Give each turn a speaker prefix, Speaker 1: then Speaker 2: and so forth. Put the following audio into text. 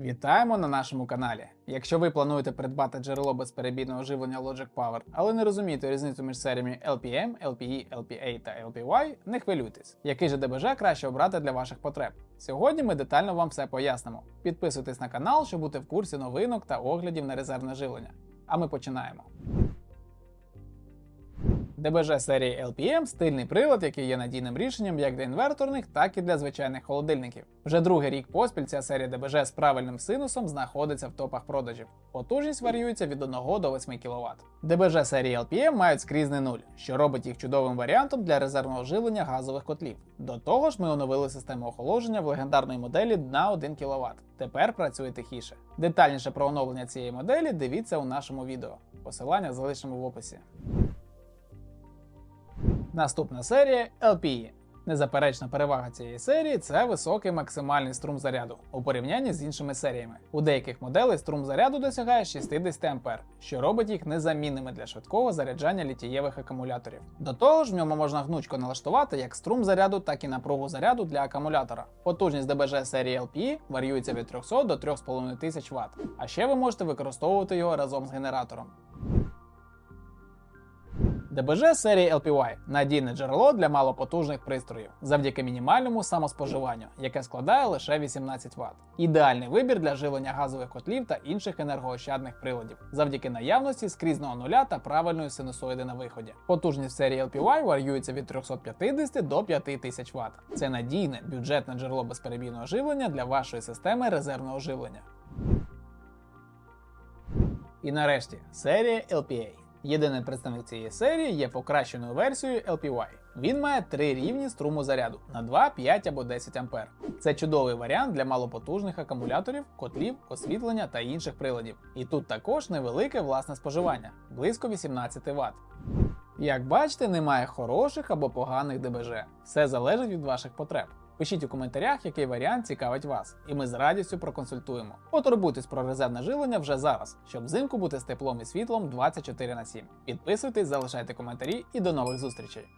Speaker 1: Вітаємо на нашому каналі. Якщо ви плануєте придбати джерело безперебійного живлення Logic Power, але не розумієте різницю між серіями LPM, LPE, LPA та LPY, не хвилюйтесь, який же ДБЖ краще обрати для ваших потреб. Сьогодні ми детально вам все пояснимо. Підписуйтесь на канал, щоб бути в курсі новинок та оглядів на резервне живлення. А ми починаємо. ДБЖ серії LPM стильний прилад, який є надійним рішенням як для інверторних, так і для звичайних холодильників. Вже другий рік поспіль ця серія ДБЖ з правильним синусом знаходиться в топах продажів. Потужність варіюється від 1 до 8 кВт. ДБЖ серії LPM мають скрізний нуль, що робить їх чудовим варіантом для резервного живлення газових котлів. До того ж, ми оновили систему охолодження в легендарної моделі на 1 кВт. Тепер працює тихіше. Детальніше про оновлення цієї моделі дивіться у нашому відео. Посилання залишимо в описі. Наступна серія LPE. Незаперечна перевага цієї серії це високий максимальний струм заряду у порівнянні з іншими серіями. У деяких моделей струм заряду досягає 60 А, що робить їх незамінними для швидкого заряджання літієвих акумуляторів. До того ж, в ньому можна гнучко налаштувати як струм заряду, так і напругу заряду для акумулятора. Потужність ДБЖ серії LPE варіюється від 300 до 3500 Вт, а ще ви можете використовувати його разом з генератором. ДБЖ серії LPY надійне джерело для малопотужних пристроїв завдяки мінімальному самоспоживанню, яке складає лише 18 Вт. Ідеальний вибір для живлення газових котлів та інших енергоощадних приладів, завдяки наявності скрізного нуля та правильної синусоїди на виході. Потужність серії LPY варіюється від 350 до 5000 Вт. Це надійне бюджетне джерело безперебійного живлення для вашої системи резервного живлення. І нарешті серія LPA. Єдиний представник цієї серії є покращеною версією LPY. Він має три рівні струму заряду на 2, 5 або 10 А. Це чудовий варіант для малопотужних акумуляторів, котлів, освітлення та інших приладів. І тут також невелике власне споживання близько 18 Вт. Як бачите, немає хороших або поганих ДБЖ. Все залежить від ваших потреб. Пишіть у коментарях, який варіант цікавить вас, і ми з радістю проконсультуємо. Потурбуйтесь про резервне живлення вже зараз, щоб взимку бути з теплом і світлом 24 на 7. Підписуйтесь, залишайте коментарі і до нових зустрічей.